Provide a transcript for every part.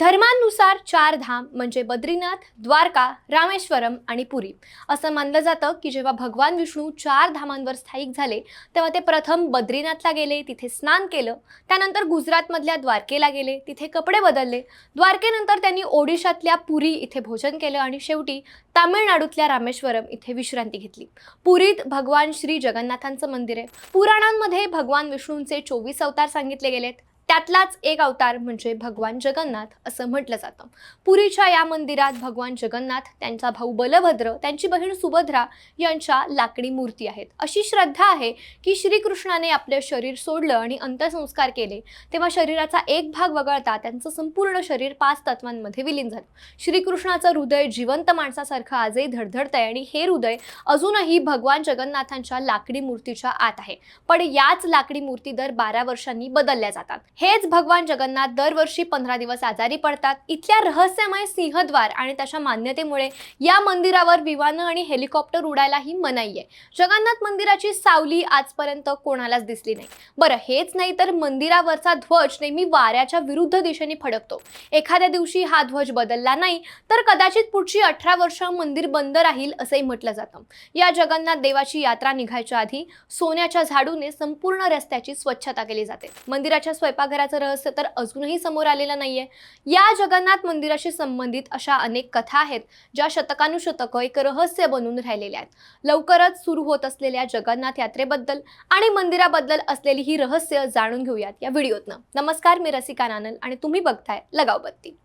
धर्मानुसार चार धाम म्हणजे बद्रीनाथ द्वारका रामेश्वरम आणि पुरी. असं मानलं जातं की जेव्हा भगवान विष्णू चार धामांवर स्थायिक झाले तेव्हा ते प्रथम बद्रीनाथला गेले तिथे स्नान केलं त्यानंतर गुजरातमधल्या द्वारकेला गेले तिथे कपडे बदलले. द्वारकेनंतर त्यांनी ओडिशातल्या पुरी इथे भोजन केलं आणि शेवटी तामिळनाडूतल्या रामेश्वरम इथे विश्रांती घेतली. पुरीत भगवान श्री जगन्नाथांचं मंदिर आहे. पुराणांमध्ये भगवान विष्णूंचे चोवीस अवतार सांगितले गेलेत. त्यातलाच एक अवतार म्हणजे भगवान जगन्नाथ असं म्हटलं जातं. पुरीच्या या मंदिरात भगवान जगन्नाथ त्यांचा भाऊ बलभद्र त्यांची बहीण सुभद्रा यांच्या लाकडी मूर्ती आहेत. अशी श्रद्धा आहे की श्रीकृष्णाने आपले शरीर सोडलं आणि अंत्यसंस्कार केले. तेव्हा शरीराचा एक भाग वगळता त्यांचं संपूर्ण शरीर पाच तत्वांमध्ये विलीन झालं. श्रीकृष्णाचं हृदय जिवंत माणसासारखं आजही धडधडतंय आणि हे हृदय अजूनही भगवान जगन्नाथांच्या लाकडी मूर्तीच्या आत आहे. पण याच लाकडी मूर्ती दर बारा वर्षांनी बदलल्या जातात. हेच भगवान जगन्नाथ दरवर्षी पंधरा दिवस आजारी पडतात. इथल्या रहस्यमय सिंहद्वार आणि त्याच्या मान्यतेमुळे या मंदिरावर विमानं आणि हेलिकॉप्टर उडायलाही मनाई आहे. जगन्नाथ मंदिराची सावली आजपर्यंत कोणालाच दिसली नाही. बरं हेच नाही तर मंदिरावरचा ध्वज नेहमी वाऱ्याच्या विरुद्ध दिशेने फडकतो. एखाद्या दिवशी हा ध्वज बदलला नाही तर कदाचित पुढची अठरा वर्ष मंदिर बंद राहील असंही म्हटलं जातं. या जगन्नाथ देवाची यात्रा निघायच्या आधी सोन्याच्या झाडूने संपूर्ण रस्त्याची स्वच्छता केली जाते. मंदिराच्या स्वयंपाक स्वयंपाकघराचं रहस्य तर अजूनही समोर आलेलं नाहीये. या जगन्नाथ मंदिराशी संबंधित अशा अनेक कथा आहेत ज्या शतकानुशतकं एक रहस्य बनून राहिलेल्या आहेत. लवकरच सुरू होत असलेल्या जगन्नाथ यात्रेबद्दल आणि मंदिराबद्दल असलेली ही रहस्य जाणून घेऊयात या व्हिडिओतनं. नमस्कार मी रसिका नानल आणि तुम्ही बघताय लगाव बत्ती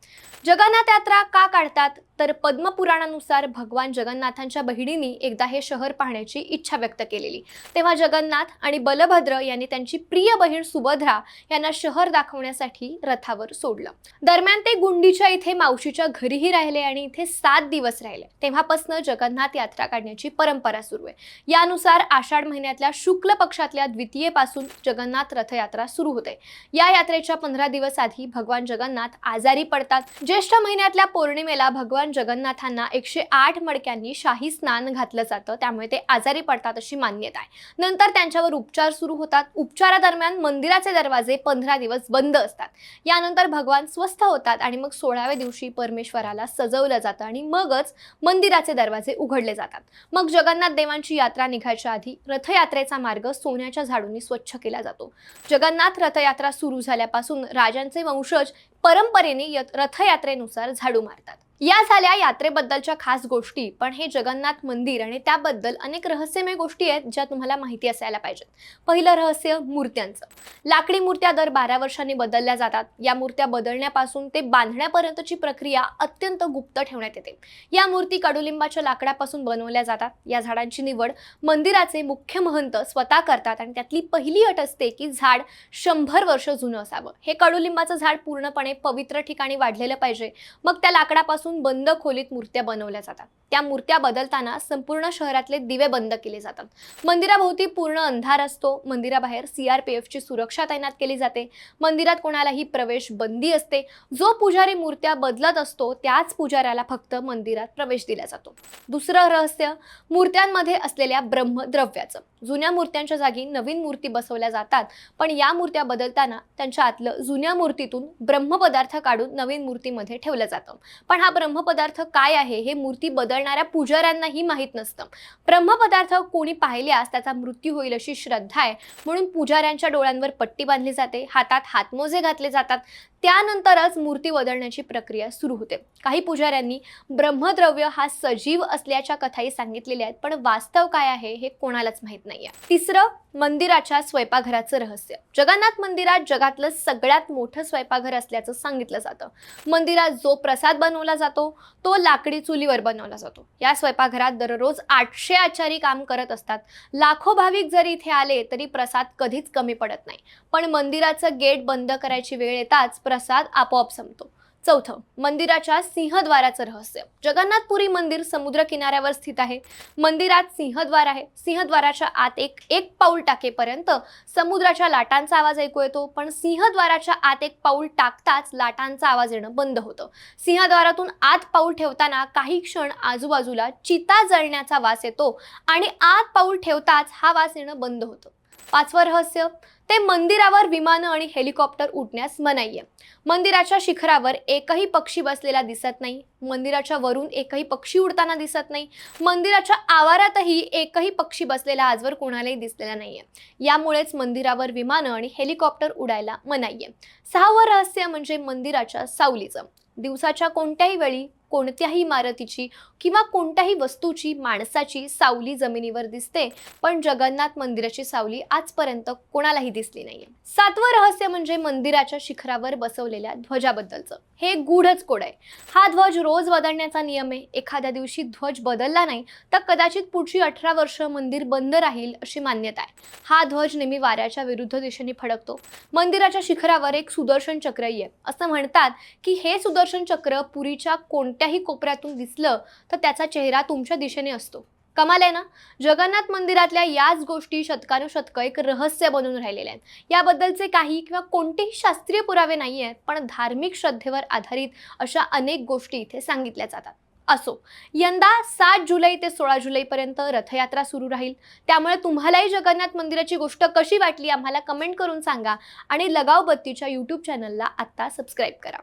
जगन्नाथ यात्रा का काढतात? तर पद्मपुराणानुसार भगवान जगन्नाथांच्या बहिणींनी एकदा हे शहर पाहण्याची इच्छा व्यक्त केलेली. तेव्हा जगन्नाथ आणि बलभद्र यांनी त्यांची प्रिय बहीण सुभद्रा यांना शहर दाखवण्यासाठी रथावर सोडलं. दरम्यान ते गुंडीच्या इथे मावशीच्या घरीही राहिले आणि इथे सात दिवस राहिले. तेव्हापासून जगन्नाथ यात्रा काढण्याची परंपरा सुरू आहे. यानुसार आषाढ महिन्यातल्या शुक्ल पक्षातल्या द्वितीयेपासून जगन्नाथ रथयात्रा सुरू होते. या यात्रेच्या पंधरा दिवस आधी भगवान जगन्नाथ आजारी पडतात. ज्येष्ठ महिन्यातल्या पौर्णिमेला भगवान जगन्नाथांना एकशे आठ मडक्यांनी शाही स्नान घातलं जातं. त्यामुळे ते आजारी पडतात अशी मान्यता आहे. नंतर त्यांच्यावर उपचार सुरू होतात. उपचारादरम्यान मंदिराचे दरवाजे पंधरा दिवस बंद असतात. यानंतर भगवान स्वस्थ होतात आणि मग सोळाव्या दिवशी परमेश्वराला सजवलं जातं आणि मगच मंदिराचे दरवाजे उघडले जातात. मग जगन्नाथ देवांची यात्रा निघायच्या आधी रथयात्रेचा मार्ग सोन्याच्या झाडूंनी स्वच्छ केला जातो. जगन्नाथ रथयात्रा सुरू झाल्यापासून राजांचे वंशज परंपरेने रथयात्रेनुसार झाडू मारतात. या झाल्या यात्रेबद्दलच्या खास गोष्टी पण हे जगन्नाथ मंदिर आणि त्याबद्दल अनेक रहस्यमय गोष्टी आहेत ज्या तुम्हाला माहिती असायला पाहिजेत. पहिलं रहस्य मूर्त्यांचं. लाकडी मूर्त्या दर बारा वर्षांनी बदलल्या जातात. या मूर्त्या बदलण्यापासून ते बांधण्यापर्यंतची प्रक्रिया अत्यंत गुप्त ठेवण्यात येते. या मूर्ती कडुलिंबाच्या लाकडापासून बनवल्या जातात. या झाडांची निवड मंदिराचे मुख्य महंत स्वतः करतात आणि त्यातली पहिली अट असते की झाड शंभर वर्ष जुनं असावं. हे कडुलिंबाचं झाड पूर्णपणे पवित्र ठिकाणी वाढलेलं पाहिजे. मग त्या लाकडापासून बंद खोलीत मूर्त्या बनवल्या जातात. त्या मूर्त्या बदलताना संपूर्ण शहरातले दिवे बंद केले जातात. मंदिराभोवती पूर्ण अंधार असतो. मंदिराबाहेर सीआरपीएफची सुरक्षा तैनात केली जाते. मंदिरात कोणालाही प्रवेश बंदी असते. जो पुजारी मूर्त्या बदलत असतो त्याच पुजाऱ्याला फक्त मंदिरात प्रवेश दिला जातो. दुसरं रहस्य मूर्त्यांमध्ये असलेल्या ब्रह्मद्रव्याचं. जुन्या मूर्त्यांच्या जागी नवीन मूर्ती बसवल्या जातात पण या मूर्त्या बदलताना त्यांच्या आतलं जुन्या मूर्तीतून ब्रह्मपदार्थ काढून नवीन मूर्तीमध्ये ठेवलं जातं. पण हा ब्रह्मपदार्थ काय आहे हे मूर्ती बदलणाऱ्या पुजाऱ्यांनाही माहीत नसतं. ब्रह्मपदार्थ कोणी पाहिल्यास त्याचा मृत्यू होईल अशी श्रद्धा आहे. म्हणून पुजाऱ्यांच्या डोळ्यांवर पट्टी बांधली जाते हातात हातमोजे घातले जातात. त्यानंतरच मूर्ती बदलण्याची प्रक्रिया सुरू होते. काही पुजाऱ्यांनी ब्रह्मद्रव्य हा सजीव असल्याच्या कथाही सांगितलेल्या आहेत पण वास्तव काय आहे हे कोणालाच माहीत नाहीये. तिसरं मंदिराच्या स्वयंपाकघराचं रहस्य. जगन्नाथ मंदिरात जगातलं सगळ्यात मोठं स्वयंपाकघर असल्याचं सांगितलं जातं. मंदिरात जो प्रसाद बनवला जातो तो लाकडी चुलीवर बनवला जातो. या स्वयंपाकघरात दररोज आठशे आचारी काम करत असतात. लाखो भाविक जरी इथे आले तरी प्रसाद कधीच कमी पडत नाही. पण मंदिराचं गेट बंद करायची वेळ येताच प्रसाद आपोआप संपतो. चौथं मंदिराच्या सिंहद्वाराचं रहस्य. जगन्नाथपुरी मंदिर समुद्र किनाऱ्यावर स्थित आहे. मंदिरात सिंहद्वार आहे. सिंहद्वाराच्या आत एक एक पाऊल टाकेपर्यंत समुद्राच्या लाटांचा आवाज ऐकू येतो. पण सिंहद्वाराच्या आत एक पाऊल टाकताच लाटांचा आवाज येणं बंद होतं. सिंहद्वारातून आत पाऊल ठेवताना काही क्षण आजूबाजूला चिता जळण्याचा वास येतो आणि आत पाऊल ठेवताच हा वास येणं बंद होतं. पाचवं रहस्य ते मंदिरावर विमानं आणि हेलिकॉप्टर उडण्यास मनाई आहे मंदिराच्या शिखरावर एकही पक्षी बसलेला दिसत नाही. मंदिराच्या वरून एकही पक्षी उडताना दिसत नाही. मंदिराच्या आवारातही एकही पक्षी बसलेला आजवर कोणालाही दिसलेला नाहीये. यामुळेच मंदिरावर विमानं आणि हेलिकॉप्टर उडायला मनाई आहे सहावं रहस्य म्हणजे मंदिराच्या सावलीचं. दिवसाच्या कोणत्याही वेळी कोणत्याही इमारतीची किंवा कोणत्याही वस्तूची माणसाची सावली जमिनीवर दिसते पण जगन्नाथ मंदिराची सावली आजपर्यंत कोणालाही दिसली नाहीये. सातवं रहस्य म्हणजे मंदिराच्या शिखरावर बसवलेल्या ध्वजाबद्दलचं. हे गूढच कोड आहे. हा ध्वज रोज बदलण्याचा नियम आहे. एखाद्या दिवशी ध्वज बदलला नाही तर कदाचित पुढची अठरा वर्ष मंदिर बंद राहील अशी मान्यता आहे. हा ध्वज नेहमी वाऱ्याच्या विरुद्ध दिशेने फडकतो. मंदिराच्या शिखरावर एक सुदर्शन चक्रही आहे असं म्हणतात की हे सुदर्शन चक्र पुरीच्या कोणत्याही कोपऱ्यातून दिसलं तर त्याचा चेहरा तुमच्या दिशेने असतो. कमाल आहे ना? जगन्नाथ मंदिरातल्या याच गोष्टी शतकानुशतकं एक रहस्य बनून राहिलेल्या आहेत. याबद्दलचे काही किंवा कोणतेही शास्त्रीय पुरावे नाही आहेत पण धार्मिक श्रद्धेवर आधारित अशा अनेक गोष्टी इथे सांगितल्या जातात. असो यंदा सात जुलै ते सोळा जुलैपर्यंत रथयात्रा सुरू राहील. त्यामुळे तुम्हालाही जगन्नाथ मंदिराची गोष्ट कशी वाटली आम्हाला कमेंट करून सांगा आणि लगाव बत्तीच्या यूट्यूब चॅनलला आत्ता सबस्क्राईब करा.